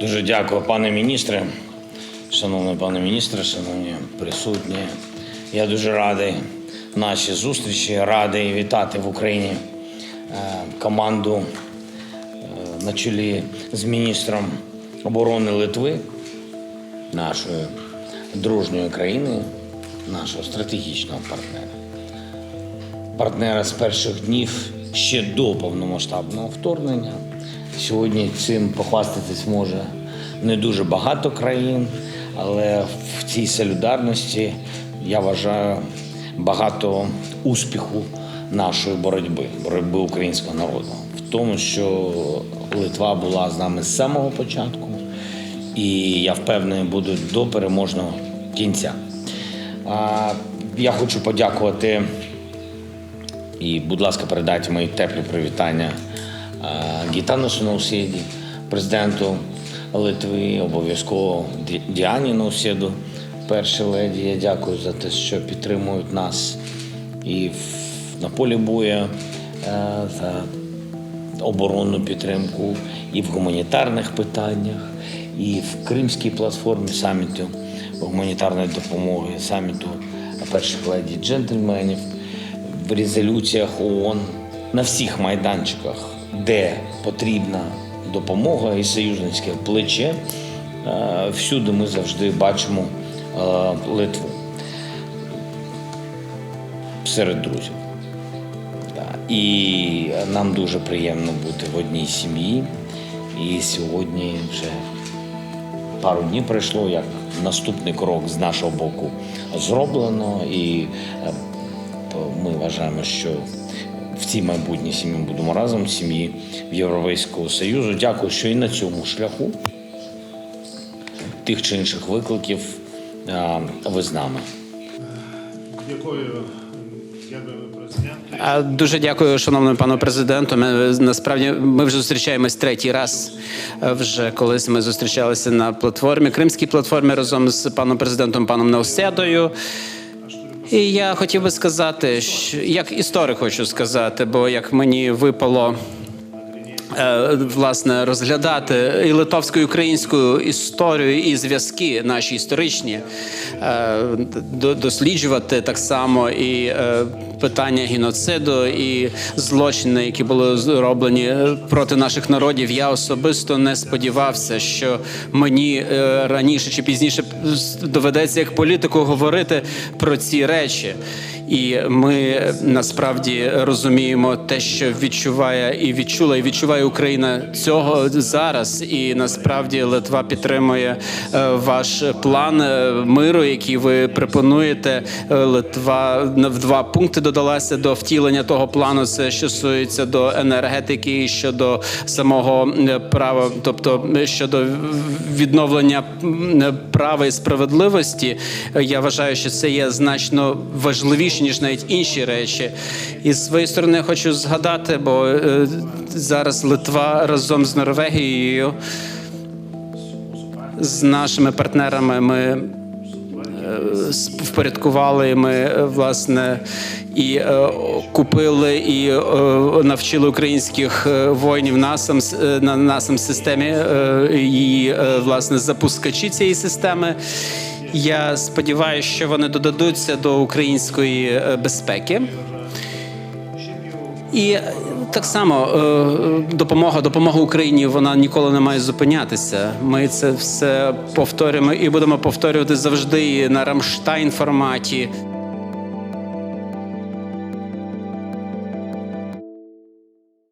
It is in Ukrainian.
Дуже дякую, пане міністре. Шановний пане міністре, шановні присутні. Я дуже радий нашій зустрічі, радий вітати в Україні е, команду е, на чолі з міністром оборони Литви, нашої дружньої країни, нашого стратегічного партнера партнера з перших днів ще до повномасштабного вторгнення. Сьогодні цим похвастатись може не дуже багато країн, але в цій солідарності я вважаю багато успіху нашої боротьби, боротьби українського народу. В тому, що Литва була з нами з самого початку, і я впевнений, буде до переможного кінця. Я хочу подякувати і, будь ласка, передайте мої теплі привітання е, Гітанусу Наусєді, президенту Литви, обов'язково Діані Наусєду, першій леді. Я дякую за те, що підтримують нас і на полі бою е, за оборонну підтримку, і в гуманітарних питаннях, і в Кримській платформі саміту гуманітарної допомоги, саміту перших леді джентльменів, в резолюціях ООН, на всіх майданчиках, де потрібна допомога і союзницьке плече, е, всюди ми завжди бачимо е, Литву серед друзів. І нам дуже приємно бути в одній сім'ї. І сьогодні вже пару днів пройшло, як наступний крок з нашого боку зроблено. І е, ми вважаємо, що в цій майбутній сім'ї ми будемо разом сім'ї Європейського Союзу. Дякую, що і на цьому шляху тих чи інших викликів ви з нами. Дякую, Дуже дякую, шановному пану президенту. Ми насправді ми вже зустрічаємось третій раз. Е, Вже колись ми зустрічалися на платформі, кримській платформі разом з паном президентом паном Неоседою. І я хотів би сказати, як історик хочу сказати, бо як мені випало власне розглядати і литовську і українську історію і зв'язки наші історичні, е, до- досліджувати так само і е, питання геноциду, і злочини, які були зроблені проти наших народів. Я особисто не сподівався, що мені е, раніше чи пізніше доведеться як політику говорити про ці речі. І ми насправді розуміємо те, що відчуває і відчула, і відчуває Україна цього зараз. І насправді Литва підтримує е, ваш план е, миру, який ви пропонуєте. Е, Литва в два пункти додалася до втілення того плану. Це що стосується до енергетики і щодо самого права, тобто щодо відновлення права і справедливості. Я вважаю, що це є значно важливіше ніж навіть інші речі. І з своєї сторони хочу згадати, бо е, зараз Литва разом з Норвегією, з нашими партнерами ми е, впорядкували. Ми е, власне і купили і навчили українських воїнів насам на насам системі і власне запускачі цієї системи. Я сподіваюся, що вони додадуться до української е, безпеки. І е, так само е, допомога, допомога Україні вона ніколи не має зупинятися. Ми це все повторюємо і будемо повторювати завжди на Рамштайн форматі.